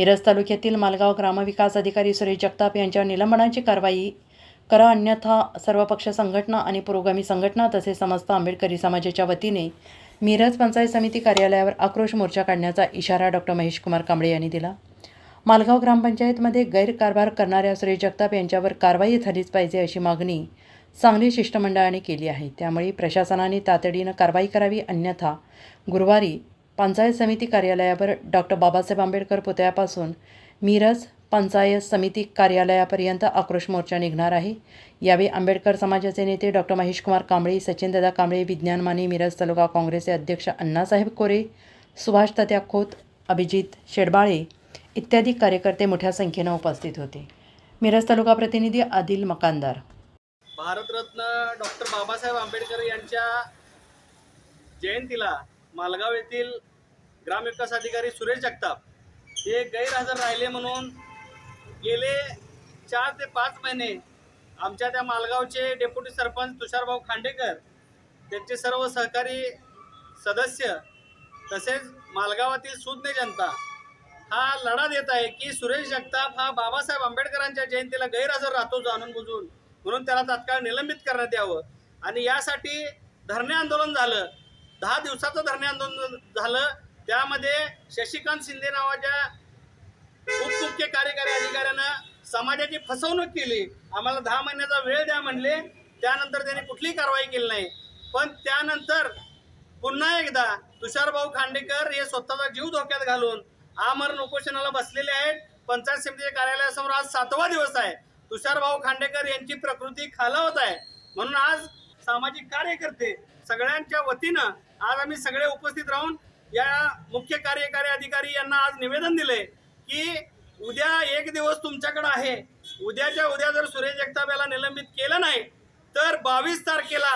मिरज तालुक्यातील मालगाव ग्रामविकास अधिकारी सुरेश जगताप यांच्यावर निलंबनाची कारवाई करा अन्यथा सर्वपक्ष संघटना आणि पुरोगामी संघटना तसेच समस्त आंबेडकरी समाजाच्या वतीने मिरज पंचायत समिती कार्यालयावर आक्रोश मोर्चा काढण्याचा इशारा डॉक्टर महेश कुमार कांबळे यांनी दिला. मालगाव ग्रामपंचायतमध्ये गैरकारभार करणाऱ्या सुरेश जगताप यांच्यावर कारवाई झालीच पाहिजे अशी मागणी सांगली शिष्टमंडळाने केली आहे. त्यामुळे प्रशासनाने तातडीनं कारवाई करावी अन्यथा गुरुवारी पंचायत समिती कार्यालयावर डॉक्टर बाबासाहेब आंबेडकर पुतळ्यापासून मिरज पंचायत समिती कार्यालयापर्यंत आक्रोश मोर्चा निघणार आहे. यावेळी आंबेडकर समाजाचे नेते डॉक्टर महेश कुमार कांबळे सचिनदादा कांबळे विज्ञान माने मिरज तालुका काँग्रेसचे अध्यक्ष अण्णासाहेब कोरे सुभाष तात्या खोत अभिजित शेडबाळे इत्यादी कार्यकर्ते मोठ्या संख्येनं उपस्थित होते. मिरज तालुका प्रतिनिधी आदिल मकानदार. भारतरत्न डॉक्टर बाबासाहेब आंबेडकर यांच्या जयंतीला मालगाव येथील ग्रामविकास अधिकारी सुरेश जगताप हे गैरहजर राहिले म्हणून गेले चार ते पाच महिने आमच्या त्या मालगावचे डेप्युटी सरपंच तुषारभाऊ खांडेकर त्यांचे सर्व सहकारी सदस्य तसेच मालगावातील सुज्ञ जनता हा लढा देत आहे की सुरेश जगताप हा बाबासाहेब आंबेडकरांच्या जयंतीला गैरहजर राहतो जाणून बुजून म्हणून त्याला तात्काळ निलंबित करण्यात यावं. आणि यासाठी धरणे आंदोलन झालं. दहा दिवसाचं धरणे आंदोलन झालं. त्यामध्ये शशिकांत शिंदे नावाच्या उपमुख्य कार्यकारी अधिकाऱ्यानं समाजाची फसवणूक केली. आम्हाला दहा महिन्याचा वेळ द्या म्हणले. त्यानंतर त्यांनी कुठलीही कारवाई केली नाही. पण त्यानंतर पुन्हा एकदा तुषारभाऊ खांडेकर हे स्वतःचा जीव धोक्यात घालून आमरण उपोषणाला बसलेले आहेत. पंचायत समितीच्या कार्यालयासमोर आज सातवा दिवस आहे. तुषारभाऊ खांडेकर यांची प्रकृती खालावत आहे. म्हणून आज सामाजिक कार्यकर्ते सगळ्यांच्या वतीनं आज आम्ही सगळे उपस्थित राहून या मुख्य कार्यकारी अधिकारी यांना आज निवेदन दिले की उद्या एक दिवस तुमच्याकडे आहे. उद्याच्या उद्या जर सुरेश जगताप याला निलंबित केलं नाही तर बावीस तारखेला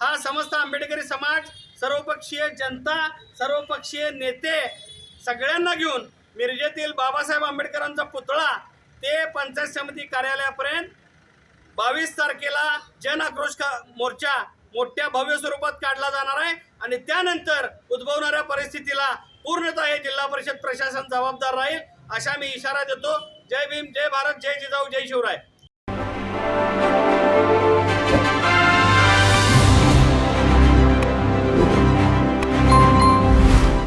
हा समस्त आंबेडकरी समाज सर्वपक्षीय जनता सर्वपक्षीय नेते सगळ्यांना घेऊन मिरजेतील बाबासाहेब आंबेडकरांचा पुतळा ते पंचायत समिती कार्यालयापर्यंत बावीस तारखेला जन आक्रोश का- मोर्चा मोठ्या भव्य स्वरूपात काढला जाणार आहे. आणि त्यानंतर उद्भवणाऱ्या परिस्थितीला पूर्णतः हे जिल्हा परिषद प्रशासन जबाबदार राहील अशा मी इशारा देतो. जय भीम जय भारत जय जिजाऊ जय शिवराय.